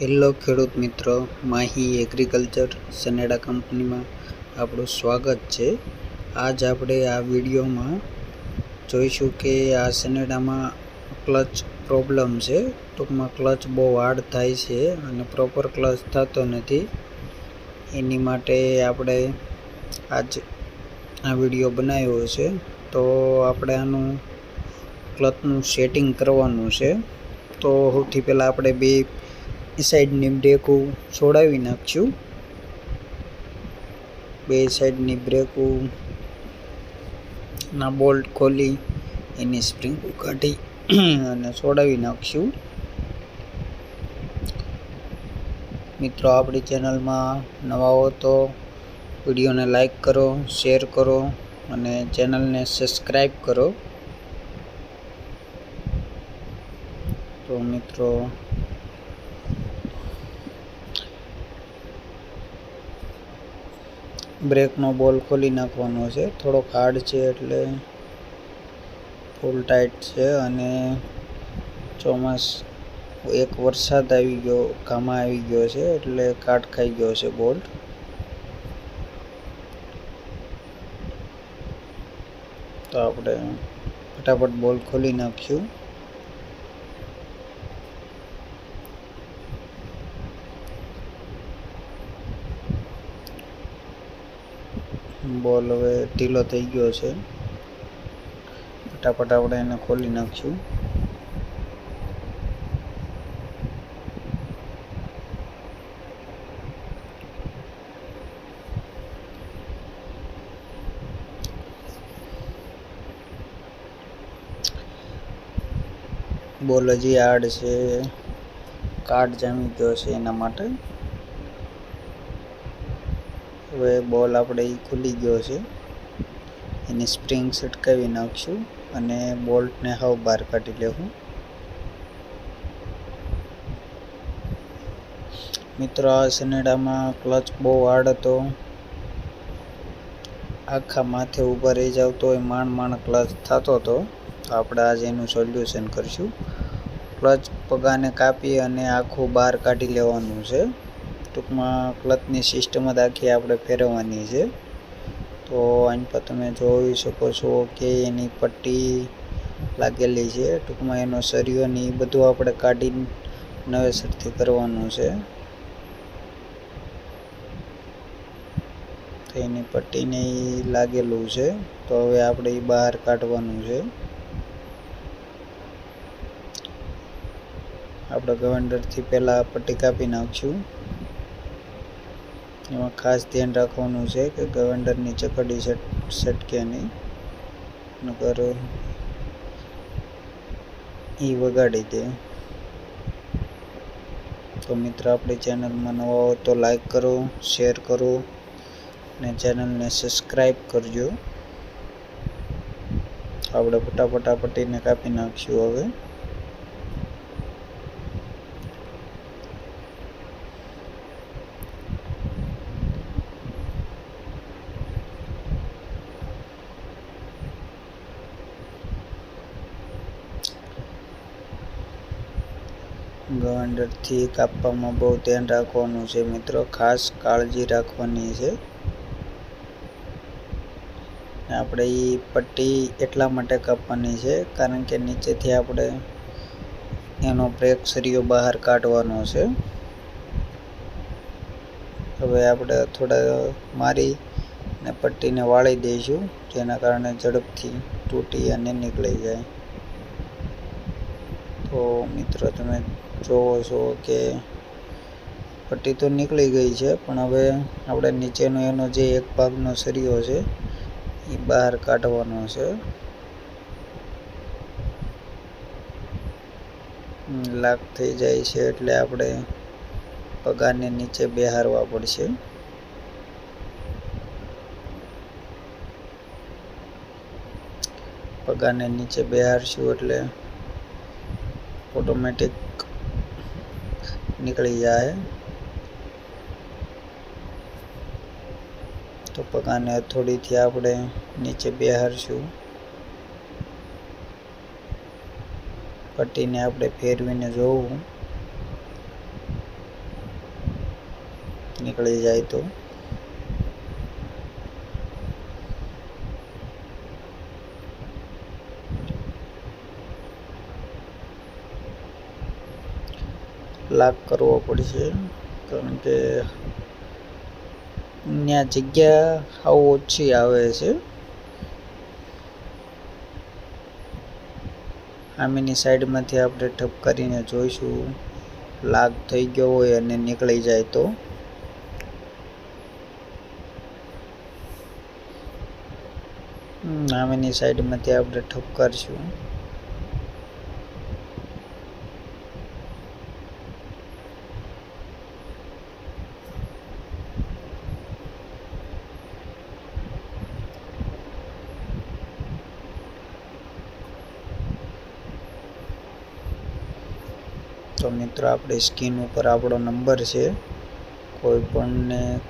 Hello ખેડૂત મિત્રો, Mahi agriculture સનેડા કંપનીમાં આપણું સ્વાગત છે. આજ આપણે આ વિડીયોમાં જોઈશું કે આ સનેડામાં ક્લચ પ્રોબ્લેમ છે. ટૂંકમાં ક્લચ બહુ હાર્ડ થાય છે અને પ્રોપર ક્લચ થતો નથી. એની માટે આપણે આજ આ વીડિયો બનાવ્યો છે. તો આપણે આનું ક્લચનું સેટિંગ કરવાનું છે. તો સૌથી પહેલાં આપણે બે સાઈડની બ્રેકું છોડાવી નાખશું. બે સાઈડની બ્રેકું ના બોલ્ટ ખોલી, એની સ્પ્રિંગ કાઢી અને છોડાવી નાખશું. મિત્રો, આપણી ચેનલમાં નવા હો તો વિડીયોને લાઈક કરો, શેર કરો અને ચેનલને સબસ્ક્રાઈબ કરો. તો મિત્રો બ્રેકનો બોલ ખોલી નાખવાનો છે. થોડોક હાર્ડ છે એટલે ફૂલ ટાઈટ છે અને ચોમાસ એક વરસાદ આવી ગયો, ઘામાં આવી ગયો છે એટલે કાટ ખાઈ ગયો છે બોલ્ટ તો આપણે ફટાફટ બોલ ખોલી નાખ્યું. બોલ હવે ઢીલો થઈ ગયો છે. ફટાફટ આપણે એને ખોલી નાખશું. બોલ હજી આડ છે. કાર્ડ જામી ગયો છે એના માટે. હવે બોલ આપણે ખુલી ગયો છે. એની સ્પ્રિંગ સટકાવી નાખશું અને બોલ્ટને હાવ બહાર કાઢી લેવું. મિત્રો, આ સનેડામાં ક્લચ બહુ હાર્ડ હતો. આખા માથે ઊભા રહી જાવ તો એ માંડ માંડ ક્લચ થતો હતો. આપણે આજે એનું સોલ્યુશન કરીશું. ક્લચ પગાને કાપી અને આખું બહાર કાઢી લેવાનું છે. ટૂંકમાં ક્લચની સિસ્ટમ જ આખી આપણે ફેરવવાની છે. તો આની પર તમે જોઈ શકો છો કે એની પટ્ટી લાગેલી છે. ટૂંકમાં એનો સરિયો ને એ બધું આપણે કાઢી નવેસરથી કરવાનું છે. તો એની પટ્ટીને એ લાગેલું છે. તો હવે આપણે એ બહાર કાઢવાનું છે. આપણે ગવેન્ડરથી પહેલાં પટ્ટી કાપી નાખશું. એમાં ખાસ ધ્યાન રાખવાનું છે કે ગવેન્ડરની ચકડી સટકે નહીં. નકર એ વગાડી દે. તો મિત્ર આપણી ચેનલમાં નવા હો તો લાઈક કરો, શેર કરો અને ચેનલને સબસ્ક્રાઈબ કરજો. આપણે ફટાફટ કાપી નાખશું હવે. ગવંડરથી કાપવામાં બહુ ધ્યાન રાખવાનું છે મિત્રો. ખાસ કાળજી રાખવાની છે. આપણે એ પટ્ટી એટલા માટે કાપવાની છે કારણ કે નીચેથી આપણે એનો બ્રેક સરિયો બહાર કાઢવાનો છે. હવે આપણે થોડા મારી ને પટ્ટીને વાળી દઈશું જેના કારણે ઝડપથી તૂટી અને નીકળી જાય. તો મિત્રો તમે જોવો છો કે પટ્ટી તો નીકળી ગઈ છે, પણ હવે આપણે નીચેનો એનો જે એક ભાગનો સરિયો છે, એ બહાર કાઢવાનો છે. લાગ થઈ જાય છે એટલે આપણે પગારને નીચે બેહારવા પડશે. પગારને નીચે બેહારશું એટલે ઓટોમેટિક નીકળી જાય. તો પગાને થોડીથી આપણે નીચે બેહારશું. પટ્ટીને આપણે ફેરવીને જોવું. નીકળી જાય તો. લાગ કરવો પડશે. કારણ કે ત્યાં જગ્યા આવું ઓછી આવે છે. આમીની સાઈડમાંથી આપણે ઠપ કરીને જોઈશું. લાગ થઈ ગયો હોય અને નીકળી જાય તો. આમીની સાઈડમાંથી આપણે ઠપ કરશું. તો મિત્રો, આપણી સ્કીન ઉપર આપણો નંબર છે. કોઈ પણને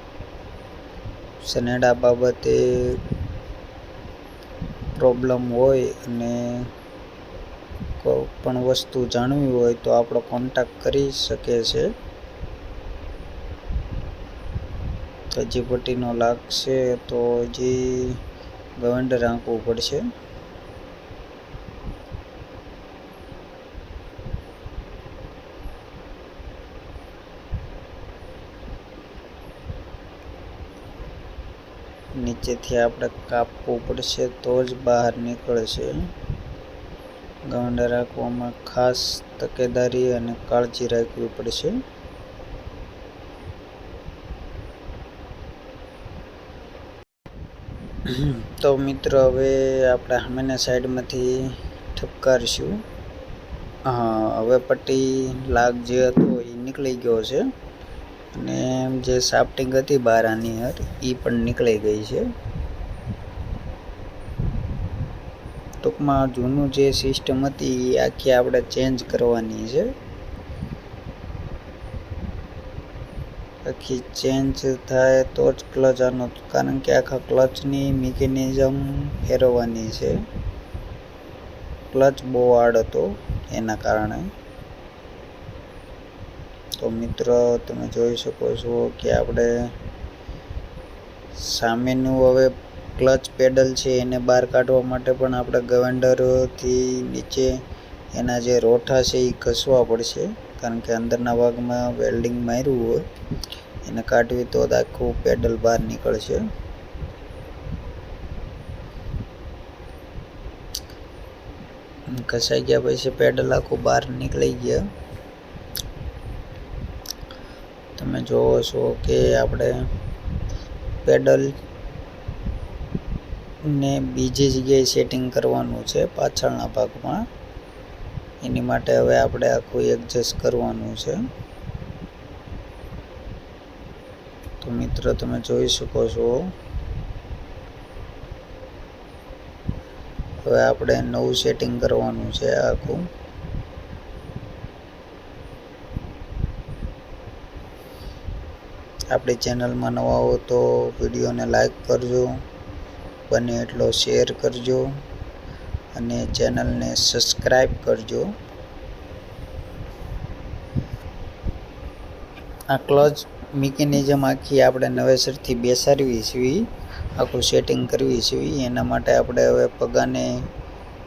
સનેડા બાબતે પ્રોબ્લેમ હોય અને કોઈ પણ વસ્તુ જાણવી હોય તો આપણો કોન્ટેક્ટ કરી શકે છે. હજી પટ્ટીનો લાગશે તો હજી ગવંડર આંકવું પડશે. નીચેથી આપણે કાપવું પડશે તો જ બહાર નીકળશે. ગાંડા રાખવામાં ખાસ તકેદારી અને કાળજી રાખવી પડશે. તો મિત્રો, હવે આપણે સામેના સાઈડમાંથી ઠપકારીશું. હા, હવે પટ્ટી લાગ જે હતો એ નીકળી ગયો છે. અને જે સાફ્ટિંગ હતી બહાર આની હર એ પણ નીકળી ગઈ છે. ટૂંકમાં જૂનું જે સિસ્ટમ હતી એ આખી આપણે ચેન્જ કરવાની છે. આખી ચેન્જ થાય તો જ ક્લચ આનો, કારણ કે આખા ક્લચની મિકેનિઝમ ફેરવવાની છે. ક્લચ બહુ આડ હતો, એના કારણે. તો મિત્ર, તમે જોઈ શકો છો કે આપણે સામેનું હવે ક્લચ પેડલ છે એને બહાર કાઢવા માટે પણ આપણે ગવેન્ડરથી નીચે એના જે રોઠા છે એ ઘસવા પડશે. કારણ કે અંદરના ભાગમાં વેલ્ડિંગ માર્યું હોય, એને કાઢવી તો આખું પેડલ બહાર નીકળશે. ઘસાઈ ગયા પછી પેડલ આખું બહાર નીકળી ગયા. તમે જોવો છો કે આપણે પેડલ ને બીજી જગ્યાએ સેટિંગ કરવાનું છે પાછળના ભાગમાં. એની માટે હવે આપણે આખું એડજસ્ટ કરવાનું છે. તો મિત્રો, તમે જોઈ શકો છો. હવે આપણે નવું સેટિંગ કરવાનું છે આખું. આપણી ચેનલમાં નવા હો તો વિડીયોને લાઈક કરજો, બને એટલો શેર કરજો અને ચેનલને સબસ્ક્રાઈબ કરજો. આ ક્લચ મિકેનિઝમ આખી આપણે નવેસરથી બેસાડવી છીએ આખું સેટિંગ કરવી છીએ એના માટે આપણે હવે પગાને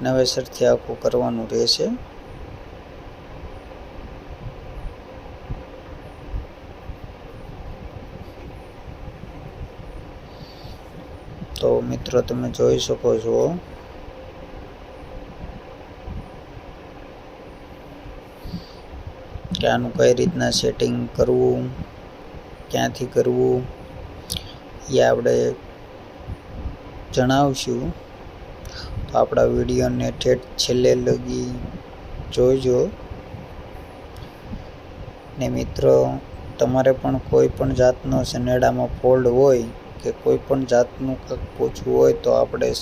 નવેસરથી આખું કરવાનું રહેશે તો મિત્રો, તમે જોઈ શકો છો. કે આનું કઈ રીતના સેટિંગ કરવું, ક્યાંથી કરવું, એ આપણે જણાવશું. તો આપણા વિડીયોને ઠેઠ છેલ્લે લગી જોઈજો ને મિત્રો, તમારે પણ કોઈ પણ જાતનો સનેડામાં ફોલ્ડ હોય કે કોઈ પણ જાતનું કંઈક પૂછવું હોય તો આપણે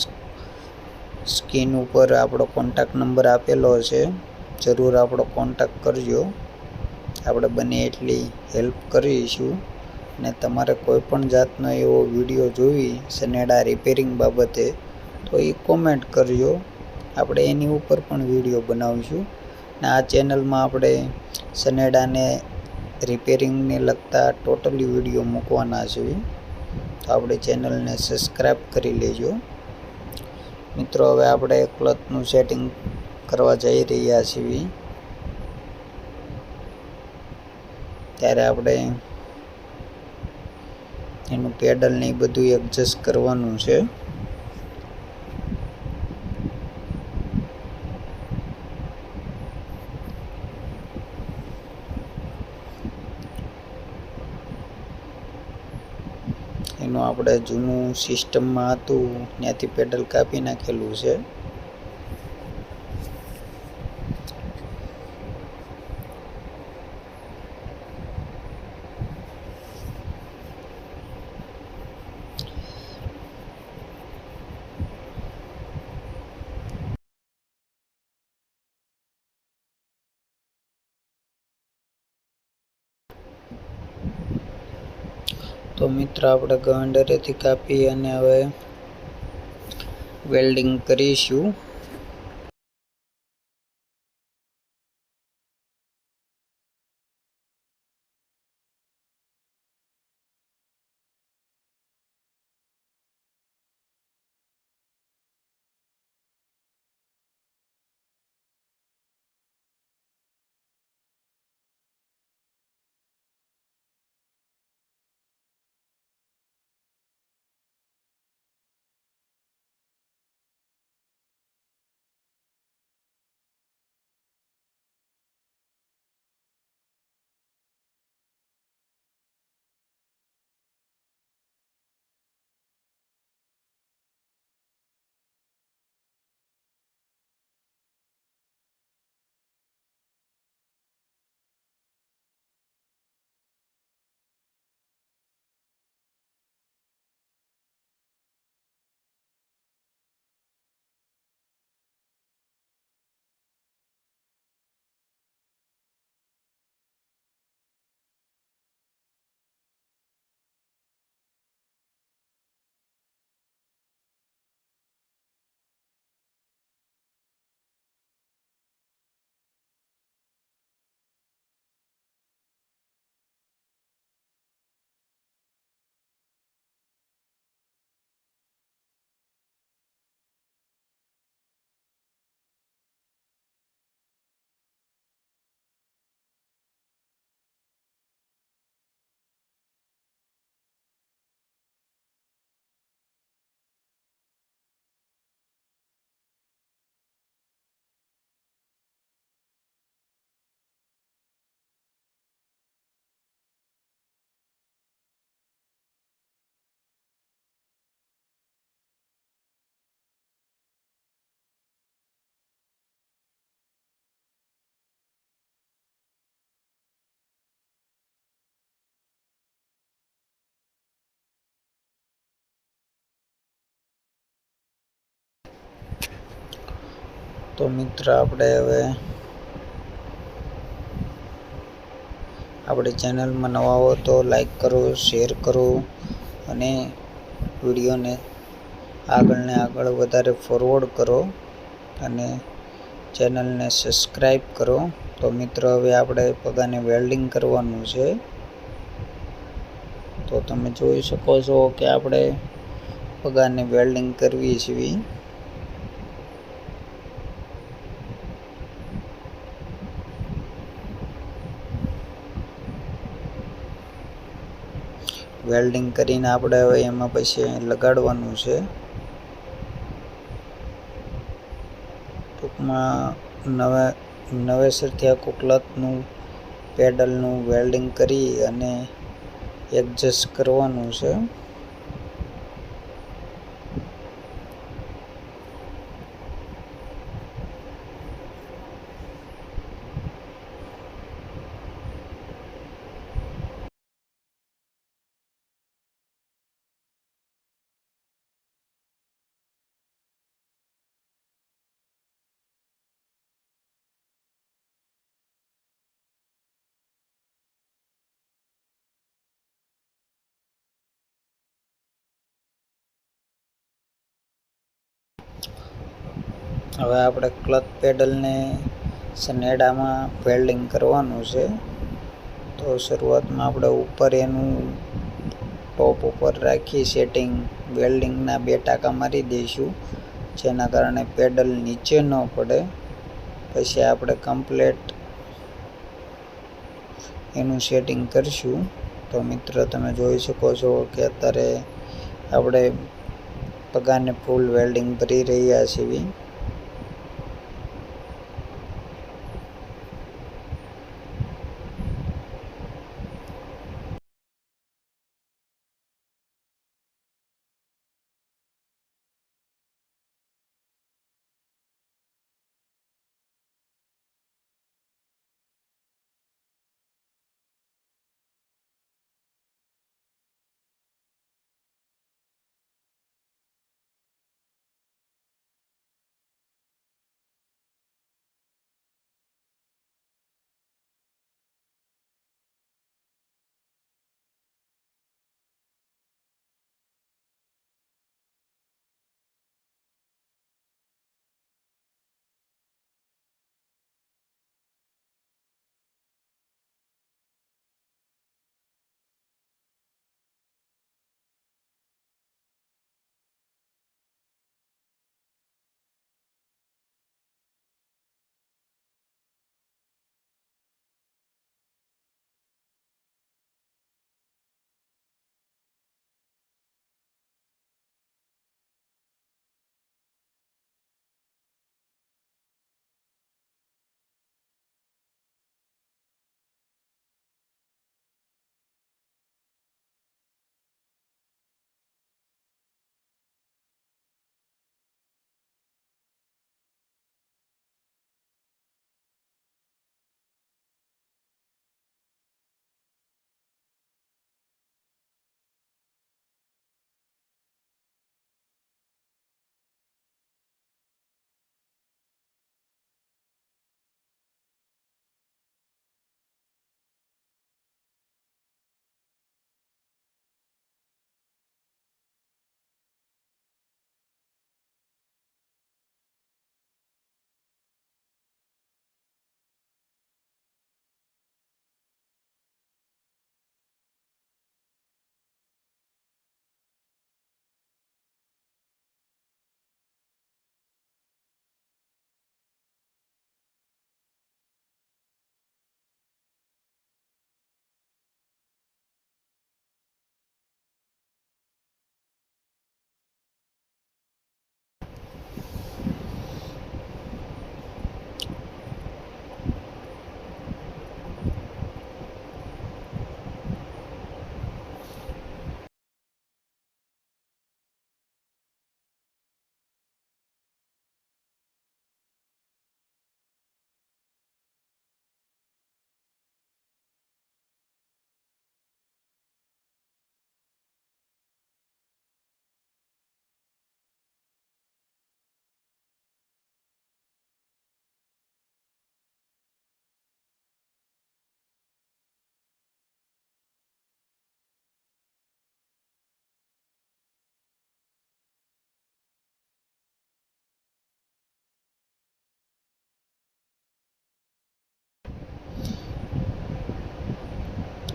સ્કીન ઉપર આપણો કોન્ટેક નંબર આપેલો છે. જરૂર આપણો કોન્ટેક કરજો. આપણે બને એટલી હેલ્પ કરીશું. ને તમારે કોઈ પણ જાતનો એવો વીડિયો જોઈ સનેડા રિપેરિંગ બાબતે, તો એ કોમેન્ટ કરજો. આપણે એની ઉપર પણ વીડિયો બનાવીશું. ને આ ચેનલમાં આપણે સનેડાને રિપેરિંગને લગતા ટોટલી વીડિયો મૂકવાના છે. તો આપણી ચેનલને સબસ્ક્રાઈબ કરી લેજો. મિત્રો, હવે આપણે ક્લચનું સેટિંગ કરવા જઈ રહ્યા છીએ. ત્યારે આપણે એનું પેડલ ને એ બધું એડજસ્ટ કરવાનું છે એનું આપણે જૂનું સિસ્ટમમાં હતું ત્યાંથી પેડલ કાપી નાખેલું છે. તો મિત્ર આપણે ગંડરેથી કાપી અને હવે વેલ્ડિંગ કરીશું. તો મિત્ર, આપણે હવે આપણી ચેનલમાં નવા હો તો લાઈક કરો શેર કરો અને વિડીયોને આગળ ને આગળ વધારે ફોરવર્ડ કરો અને ચેનલને સબસ્ક્રાઈબ કરો. તો મિત્રો, હવે આપણે પગાને વેલ્ડિંગ કરવાનું છે. તો તમે જોઈ શકો છો કે આપણે પગાને વેલ્ડિંગ કરવી છીએ વેલ્ડિંગ કરીને આપણે હવે એમાં પછી લગાડવાનું છે. ટૂંકમાં નવે, નવેસરથી આખું ક્લચનું પેડલનું વેલ્ડિંગ કરી અને એડજસ્ટ કરવાનું છે. હવે આપણે ક્લચ પેડલને સનેડામાં વેલ્ડિંગ કરવાનું છે. તો શરૂઆતમાં આપણે ઉપર એનું ટોપ ઉપર રાખી સેટિંગ વેલ્ડિંગના બે ટાંકા મારી દઈશું, જેના કારણે પેડલ નીચે ન પડે. પછી આપણે કમ્પ્લેટ એનું સેટિંગ કરીશું. તો મિત્ર, તમે જોઈ શકો છો કે અત્યારે આપણે પગારને ફૂલ વેલ્ડિંગ ભરી રહ્યા છીએ.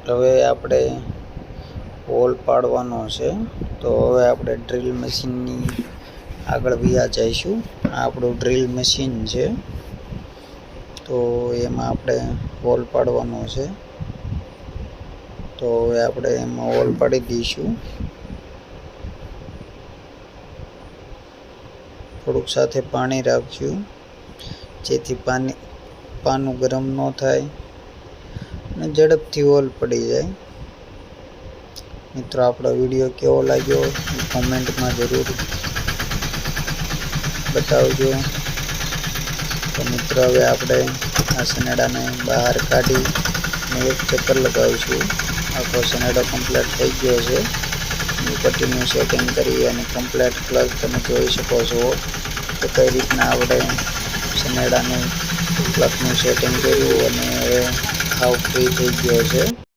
હવે આપણે હોલ પાડવાનો છે. તો હવે આપણે ડ્રિલ મશીનની આગળ વ્યા જઈશું. આ આપણું ડ્રિલ મશીન છે. તો એમાં આપણે હોલ પાડવાનો છે. તો હવે આપણે એમાં હોલ પાડી દઈશું. થોડુંક સાથે પાણી રાખશું. જેથી પાણી, પાનું ગરમ ન થાય. અને ઝડપથી ઓલ પડી જાય. મિત્રો, આપણો વીડિયો કેવો લાગ્યો કોમેન્ટમાં જરૂર બતાવજો. તો મિત્રો, હવે આપણે આ સનેડાને બહાર કાઢી અને એક ચક્કર લગાવીશું. આખો સનેડો કમ્પ્લીટ થઈ ગયો છે. પટ્ટીનું સેટિંગ કરી અને કમ્પ્લીટ પ્લગ તમે જોઈ શકો છો. કે કઈ રીતના આપણે સનેડાનું પ્લગનું સેટિંગ કર્યું અને હાવ ફ્રી થઈ ગયો છે